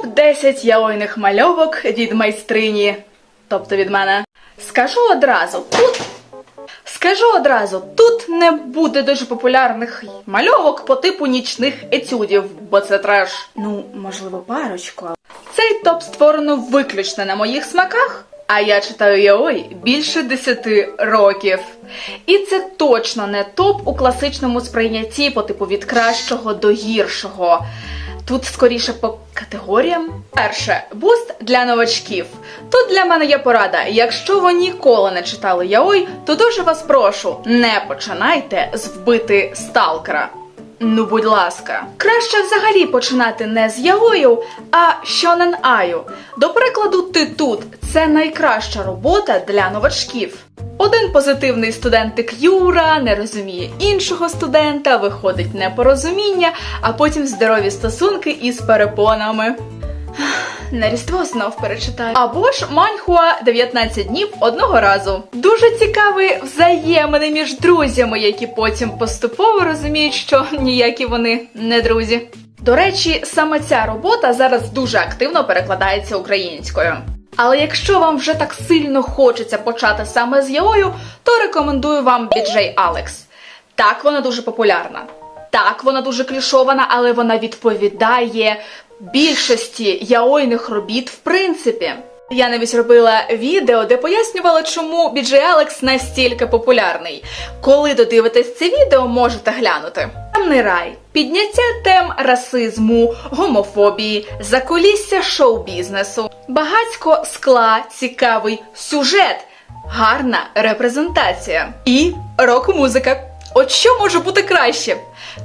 Топ-10 яойних мальовок від майстрині. Тобто від мене. Скажу одразу, тут. Скажу одразу, тут не буде дуже популярних мальовок по типу нічних етюдів, бо це треш. Ну, можливо, парочку. Цей топ створено виключно на моїх смаках, а я читаю яой більше 10 років. І це точно не топ у класичному сприйнятті по типу від кращого до гіршого. Тут скоріше по категоріям. Перше, буст для новачків. Тут для мене є порада. Якщо ви ніколи не читали яой, то дуже вас прошу, не починайте з вбити сталкера. Ну, будь ласка, краще взагалі починати не з яою, а щонен аю. До прикладу, ти тут це найкраща робота для новачків. Один позитивний студентик Юра не розуміє іншого студента, виходить непорозуміння, а потім здорові стосунки із перепонами. На різдво знов перечитаю. Або ж Маньхуа 19 днів одного разу. Дуже цікаві взаємини між друзями, які потім поступово розуміють, що ніякі вони не друзі. До речі, саме ця робота зараз дуже активно перекладається українською. Але якщо вам вже так сильно хочеться почати саме з яою, то рекомендую вам BJ Alex. Так, вона дуже популярна. Так, вона дуже клішована, але вона відповідає більшості яойних робіт в принципі. Я навіть робила відео, де пояснювала, чому BJ Alex настільки популярний. Коли додивитесь це відео, можете глянути. Темний рай, підняття тем расизму, гомофобії, закулісся шоу-бізнесу, багатько скла, цікавий сюжет, гарна репрезентація і рок-музика. От що може бути краще?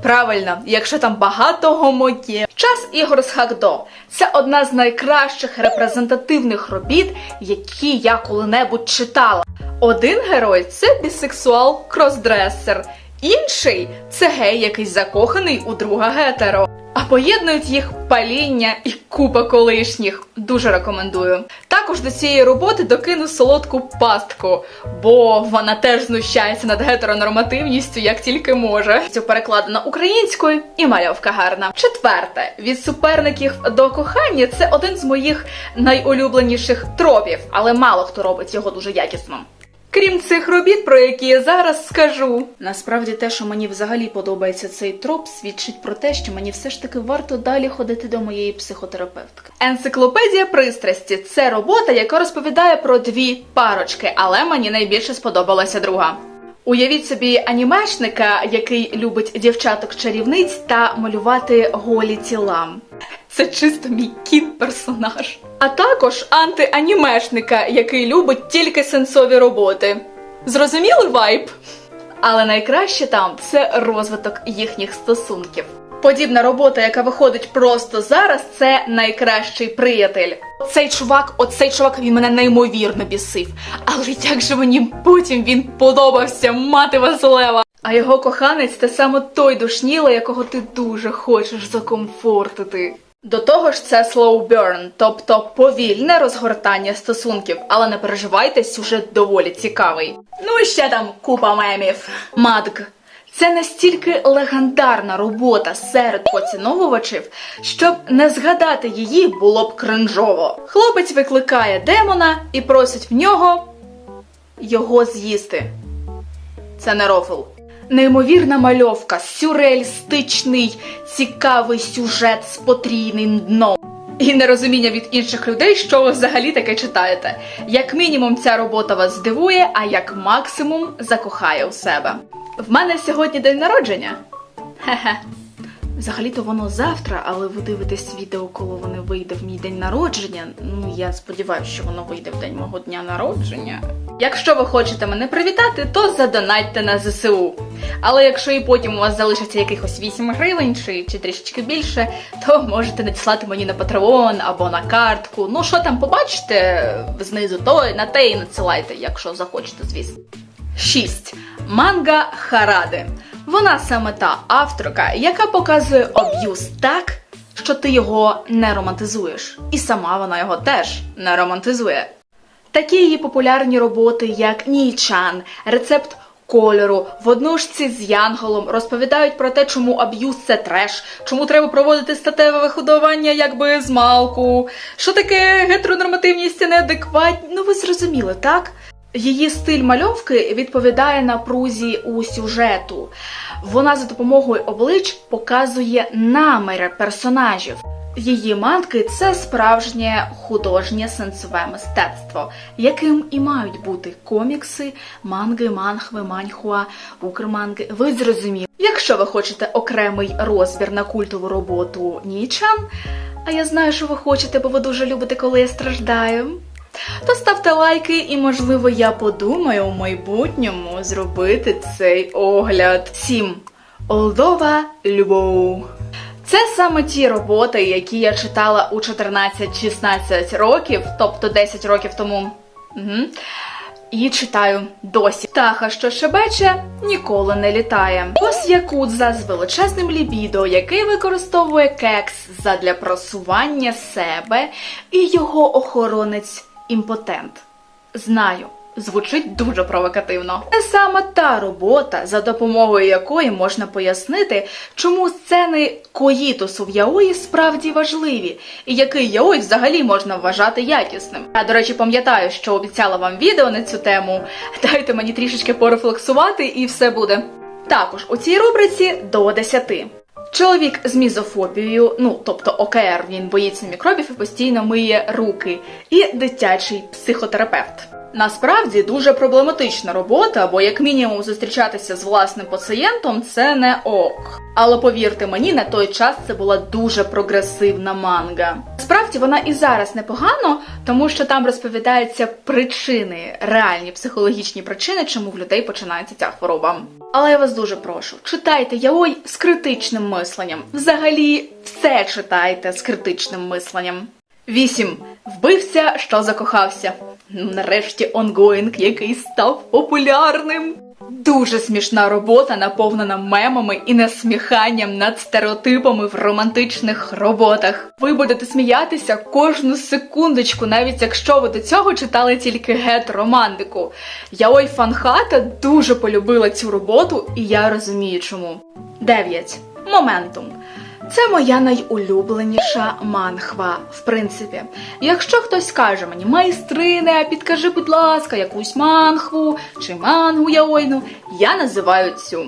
Правильно, якщо там багато гомоє. Час ігор з Хакдо це одна з найкращих репрезентативних робіт, які я коли-небудь читала. Один герой це бісексуал кросдресер, інший це гей, який закоханий у друга гетеро. А поєднують їх паління і купа колишніх. Дуже рекомендую. Також до цієї роботи докину солодку пастку, бо вона теж знущається над гетеронормативністю, як тільки може. Цю перекладено українською і мальовка гарна. Четверте, від суперників до кохання це один з моїх найулюбленіших тропів, але мало хто робить його дуже якісно. Крім цих робіт, про які я зараз скажу. Насправді, те, що мені взагалі подобається цей троп, свідчить про те, що мені все ж таки варто далі ходити до моєї психотерапевтки. Енциклопедія пристрасті це робота, яка розповідає про дві парочки, але мені найбільше сподобалася друга. Уявіть собі анімешника, який любить дівчаток-чарівниць та малювати голі тіла. Це чисто мій кіт персонаж. А також антианімешника, який любить тільки сенсові роботи. Зрозуміли вайб? Але найкраще там це розвиток їхніх стосунків. Подібна робота, яка виходить просто зараз, це найкращий приятель. Цей чувак, оцей чувак, він мене неймовірно бісив. Але як же мені потім він подобався, мати Василева. А його коханець це саме той душніло, якого ти дуже хочеш закомфортити. До того ж, це slow burn, тобто повільне розгортання стосунків, але не переживайте, сюжет доволі цікавий. Ну і ще там купа мемів. Мадг. Це настільки легендарна робота серед поціновувачів, щоб не згадати її було б кринжово. Хлопець викликає демона і просить в нього його з'їсти. Це не рофл. Неймовірна мальовка, сюрреалістичний, цікавий сюжет з потрійним дном. І нерозуміння від інших людей, що ви взагалі таке читаєте. Як мінімум, ця робота вас здивує, а як максимум закохає у себе. В мене сьогодні день народження. Хе-хе. Взагалі-то воно завтра, але ви дивитесь відео, коли воно вийде в мій день народження. Ну, я сподіваюся, що воно вийде в день мого дня народження. Якщо ви хочете мене привітати, то задонатьте на ЗСУ. Але якщо і потім у вас залишиться якихось 8 гривень чи, чи трішечки більше, то можете надіслати мені на Patreon або на картку. Ну що там побачите знизу, то на те і надсилайте, якщо захочете, звісно. 6. Манга Харади. Вона саме та авторка, яка показує аб'юз так, що ти його не романтизуєш. І сама вона його теж не романтизує. Такі її популярні роботи, як Нічан, рецепт кольору, в однушці з Янголом, розповідають про те, чому аб'юз це треш, чому треба проводити статеве виходування якби з малку, що таке гетеронормативність і неадекватні. Ну ви зрозуміли, так? Її стиль мальовки відповідає напрузі у сюжету. Вона за допомогою облич показує наміри персонажів. Її манки це справжнє художнє сенсове мистецтво, яким і мають бути комікси, манги, манхви, манхуа, укрманги. Ви зрозуміли. Якщо ви хочете окремий розбір на культову роботу Нічан, а я знаю, що ви хочете, бо ви дуже любите, коли я страждаю. То ставте лайки, і можливо я подумаю у майбутньому зробити цей огляд. 7. Олдова любов. Це саме ті роботи, які я читала у 14-16 років, тобто 10 років тому. Угу. І читаю досі. Птаха, що шебече, ніколи не літає. Ось якудза з величезним лібідо, який використовує кекс задля просування себе і його охоронець імпотент. Знаю, звучить дуже провокативно. Це саме та робота, за допомогою якої можна пояснити, чому сцени коїтусу в яої справді важливі, і який яой взагалі можна вважати якісним. Я, до речі, пам'ятаю, що обіцяла вам відео на цю тему. Дайте мені трішечки порефлексувати, і все буде. Також у цій рубриці до 10. Чоловік з мізофобією, ну тобто ОКР, він боїться мікробів і постійно миє руки, і дитячий психотерапевт. Насправді дуже проблематична робота, бо як мінімум зустрічатися з власним пацієнтом це не ок. Але повірте мені, на той час це була дуже прогресивна манга. Справді вона і зараз непогано, тому що там розповідаються причини, реальні психологічні причини, чому в людей починається ця хвороба. Але я вас дуже прошу, читайте яой з критичним мисленням. Взагалі, все читайте з критичним мисленням. 8. Вбився, що закохався. Нарешті онгоїнг, який став популярним. Дуже смішна робота, наповнена мемами і насміханням над стереотипами в романтичних роботах. Ви будете сміятися кожну секундочку, навіть якщо ви до цього читали тільки гет-романтику. Яой Фанхата дуже полюбила цю роботу, і я розумію чому. 9. Моментум. Це моя найулюбленіша манхва. В принципі, якщо хтось каже мені, майстрине, підкажи, будь ласка, якусь манхву чи мангу яойну, я називаю цю.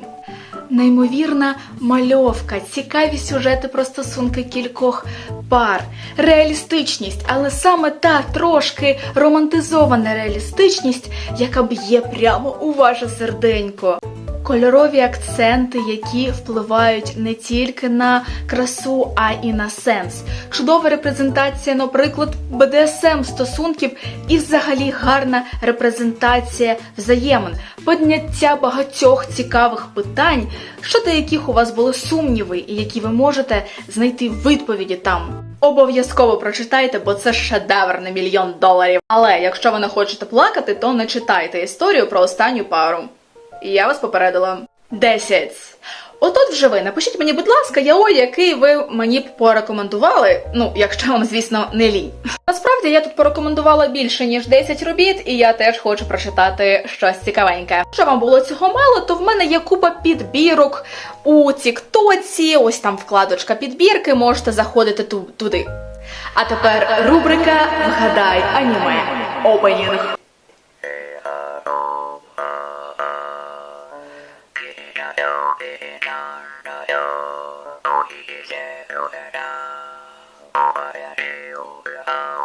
Неймовірна мальовка, цікаві сюжети про стосунки кількох пар, реалістичність, але саме та трошки романтизована реалістичність, яка б'є прямо у ваше серденько. Кольорові акценти, які впливають не тільки на красу, а й на сенс. Чудова репрезентація, наприклад, БДСМ стосунків і взагалі гарна репрезентація взаємин, підняття багатьох цікавих питань, щодо яких у вас були сумніви, і які ви можете знайти відповіді там. Обов'язково прочитайте, бо це шедевр на мільйон доларів. Але якщо ви не хочете плакати, то не читайте історію про останню пару. Я вас попередила. 10. Отут вже ви. Напишіть мені, будь ласка, яой, який ви мені б порекомендували. Ну, якщо вам, звісно, не лінь. Насправді я тут порекомендувала більше ніж 10 робіт, і я теж хочу прочитати щось цікавеньке. Якщо вам було цього мало, то в мене є купа підбірок у Тіктоці. Ось там вкладочка підбірки, можете заходити ту- туди. А тепер рубрика Вгадай аніме. Опенінг. 여기 나라여 너희에게로 해라 오아야리 오라